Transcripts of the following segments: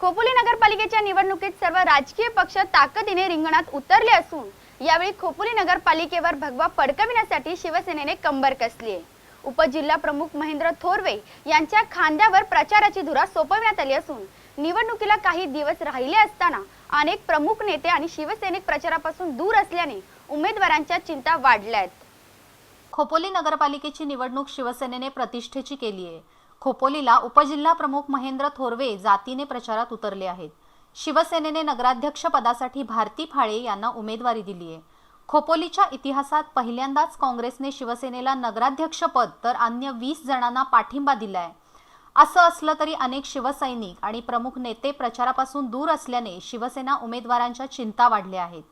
खोपोली नगरपालिकेच्या निवडणुकीत सर्व राजकीय पक्ष ताकदीने रिंगणात उतरले असून यावेळी खोपोली नगरपालिकेवर भगवा फडकविण्यासाठी शिवसेनेने कंबर कसली आहे. उपजिल्हा प्रमुख महेंद्र थोरवे यांच्या खांद्यावर प्रचाराची धुरा सोपवण्यात आली असून निवडणुकीला काही दिवस राहिले असताना अनेक प्रमुख नेते आणि शिवसैनिक प्रचारापासून दूर असल्याने उमेदवारांच्या चिंता वाढल्या आहेत. खोपोली नगरपालिकेची निवडणूक शिवसेनेने प्रतिष्ठेची केली आहे. खोपोलीला उपजिल्हा प्रमुख महेंद्र थोरवे जातीने प्रचारात उतरले आहेत. शिवसेनेने नगराध्यक्ष पदासाठी भारती फाळे यांना उमेदवारी दिली आहे. खोपोलीच्या इतिहासात पहिल्यांदाच काँग्रेसने शिवसेनेला नगराध्यक्षपद तर अन्य वीस जणांना पाठिंबा दिलाय. असं असलं तरी अनेक शिवसैनिक आणि प्रमुख नेते प्रचारापासून दूर असल्याने शिवसेना उमेदवारांच्या चिंता वाढल्या आहेत.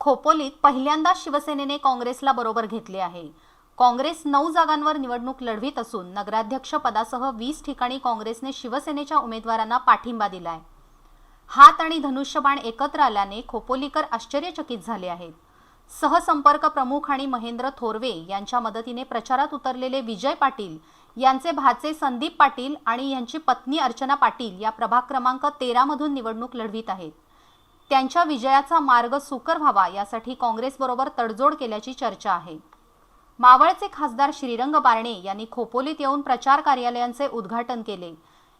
खोपोलीत पहिल्यांदा शिवसेनेने काँग्रेसला बरोबर घेतले आहे. काँग्रेस नऊ जागांवर निवडणूक लढवित असून नगराध्यक्ष पदासह वीस ठिकाणी काँग्रेसने शिवसेनेच्या उमेदवारांना पाठिंबा दिलाय. हात आणि धनुष्यबाण एकत्र आल्याने खोपोलीकर आश्चर्यचकित झाले आहेत. सहसंपर्क प्रमुख आणि महेंद्र थोरवे यांच्या मदतीने प्रचारात उतरलेले विजय पाटील यांचे भाचे संदीप पाटील आणि यांची पत्नी अर्चना पाटील या प्रभाग क्रमांक तेरामधून निवडणूक लढवित आहेत. त्यांच्या विजयाचा मार्ग सुकर व्हावा यासाठी काँग्रेसबरोबर तडजोड केल्याची चर्चा आहे. मावळचे खासदार श्रीरंग बारणे यांनी खोपोलीत येऊन प्रचार कार्यालयांचे उद्घाटन केले.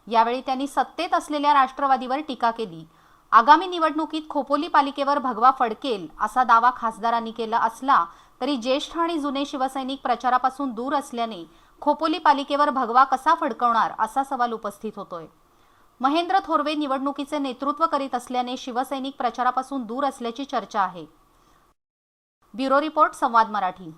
यावेळी त्यांनी सत्तेत असलेल्या राष्ट्रवादीवर टीका केली. आगामी निवडणुकीत खोपोली पालिकेवर भगवा फडकेल असा दावा खासदारांनी केला असला तरी ज्येष्ठ आणि जुने शिवसैनिक प्रचारापासून दूर असल्याने खोपोली पालिकेवर भगवा कसा फडकवणार असा सवाल उपस्थित होतोय. महेंद्र थोरवे निवडणुकीचे नेतृत्व करीत असल्याने शिवसैनिक प्रचारापासून दूर असल्याची चर्चा आहे. ब्युरो रिपोर्ट संवाद मराठी.